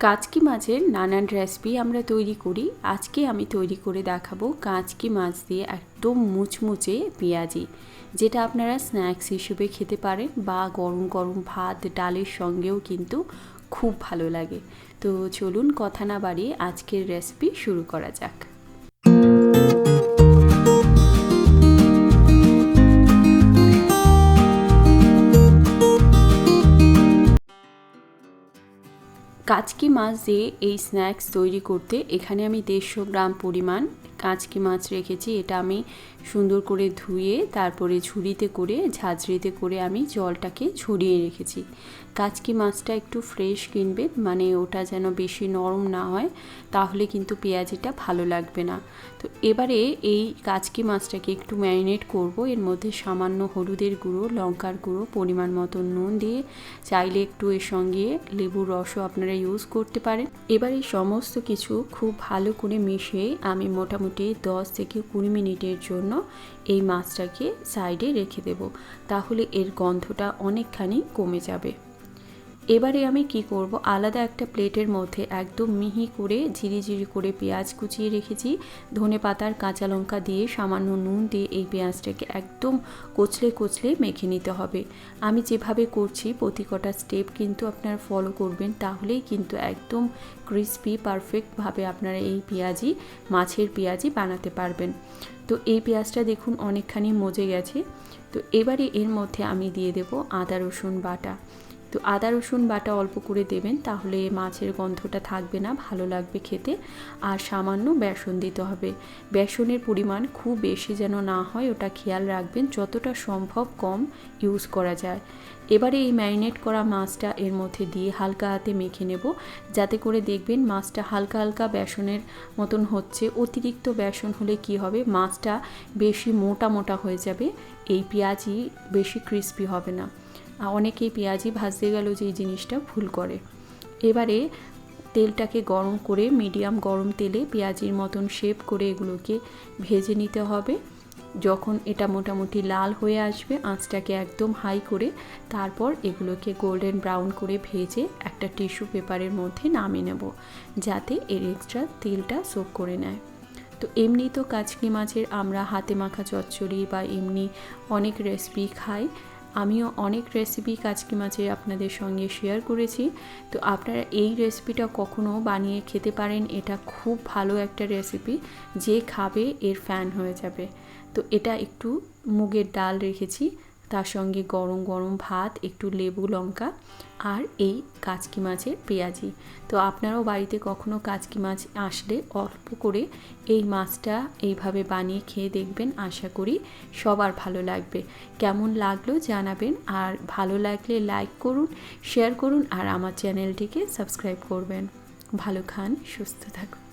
কাচকি মাছের নানান রেসিপি আমরা তৈরি করি। আজকে আমি তৈরি করে দেখাবো কাঁচকি মাছ দিয়ে একদম মুচমুচে পেঁয়াজি, যেটা আপনারা স্ন্যাক্স হিসেবে খেতে পারেন বা গরম গরম ভাত, ডালের সঙ্গেও কিন্তু খুব ভালো লাগে। তো চলুন কথা না বাড়িয়ে আজকের রেসিপি শুরু করা যাক। কাচকি মাছ দিয়ে এই স্ন্যাক্স তৈরি করতে এখানে আমি দেড়শো গ্রাম পরিমাণ কাঁচকি মাছ রেখেছি। এটা আমি সুন্দর করে ধুয়ে, তারপরে ঝুড়িতে করে, ঝাঁঝরিতে করে আমি জলটাকে ঝরিয়ে রেখেছি। কাচকি মাছটা একটু ফ্রেশ কিনবে মানে ওটা যেন বেশি নরম না হয়, তাহলে কিন্তু পেঁয়াজিটা ভালো লাগবে না। তো এবারে এই কাচকি মাছটাকে একটু ম্যারিনেট করব, এর মধ্যে সামান্য হলুদের গুঁড়ো, লঙ্কার গুঁড়ো, পরিমাণ মতো নুন দিয়ে চাইলে একটু এর সঙ্গে লেবুর রসও আপনারা ইউজ করতে পারেন। এবার এই সমস্ত কিছু খুব ভালো করে মিশিয়ে আমি মোটামুটি দশ থেকে কুড়ি মিনিটের জন্য এই মাছটাকে সাইডে রেখে দেব। তাহলে এর গন্ধটা অনেকখানি কমে যাবে। এবারে আমি কি করব? আলাদা একটা প্লেটের মধ্যে একদম মিহি করে ঝিরি ঝিরি করে পেঁয়াজ কুচিয়ে রেখেছি। ধনে পাতার কাঁচা লঙ্কা দিয়ে সামান্য নুন দিয়ে এই পেঁয়াজটাকে একদম কচলে কচলে মেখে নিতে হবে। আমি যেভাবে করছি প্রতি কটা স্টেপ কিন্তু আপনারা ফলো করবেন, তাহলেই কিন্তু একদম ক্রিসপি পারফেক্টভাবে আপনারা এই পেঁয়াজি, মাছের পেঁয়াজি বানাতে পারবেন। তো এই পেঁয়াজটা দেখুন অনেকখানি মজে গেছে। তো এবারে এর মধ্যে আমি দিয়ে দেব আদা রসুন বাটা। তো আদা, রসুন বাটা অল্প করে দেবেন, তাহলে মাছের গন্ধটা থাকবে না, ভালো লাগবে খেতে। আর সামান্য বেসন দিতে হবে। বেসনের পরিমাণ খুব বেশি যেন না হয়, ওটা খেয়াল রাখবেন, যতটা সম্ভব কম ইউজ করা যায়। এবারে এই ম্যারিনেট করা মাছটা এর মধ্যে দিয়ে হালকা হাতে মেখে নেব, যাতে করে দেখবেন মাছটা হালকা হালকা বেসনের মতন হচ্ছে। অতিরিক্ত বেসন হলে কি হবে, মাছটা বেশি মোটা মোটা হয়ে যাবে, এই পেঁয়াজই বেশি ক্রিস্পি হবে না। অনেকেই পেঁয়াজি ভাজতে গেল যে জিনিসটা ভুল করে। এবারে তেলটাকে গরম করে মিডিয়াম গরম তেলে পেঁয়াজির মতন শেপ করে এগুলোকে ভেজে নিতে হবে। যখন এটা মোটামুটি লাল হয়ে আসবে, আঁচটাকে একদম হাই করে তারপর এগুলোকে গোল্ডেন ব্রাউন করে ভেজে একটা টিস্যু পেপারের মধ্যে নামিয়ে নেব, যাতে এর এক্সট্রা তেলটা সোক করে নেয়। তো এমনি তো কাচকি মাছের আমরা হাতে মাখা চচ্চড়ি বা এমনি অনেক রেসিপি খাই। আমিও অনেক রেসিপি কাচকি মাছের আপনাদের সঙ্গে শেয়ার করেছি। তো আপনারা এই রেসিপিটা কখনো বানিয়ে খেতে পারেন, এটা খুব ভালো একটা রেসিপি যে খাবে এর ফ্যান হয়ে যাবে। তো এটা একটু মুগের ডাল রেখেছি। তার সঙ্গে গরম গরম ভাত, একটু লেবু লঙ্কা আর এই কাচকি মাছের পেঁয়াজি। তো আপনারাও বাড়িতে কখনো কাচকি মাছ আসলে অল্প করে এই মাছটা এইভাবে বানিয়ে খেয়ে দেখবেন। আশা করি সবার ভালো লাগবে। কেমন লাগল জানাবেন আর ভালো লাগলে লাইক করুন, শেয়ার করুন আর আমার চ্যানেলটিকে সাবস্ক্রাইব করবেন। ভালো খান, সুস্থ থাকুন।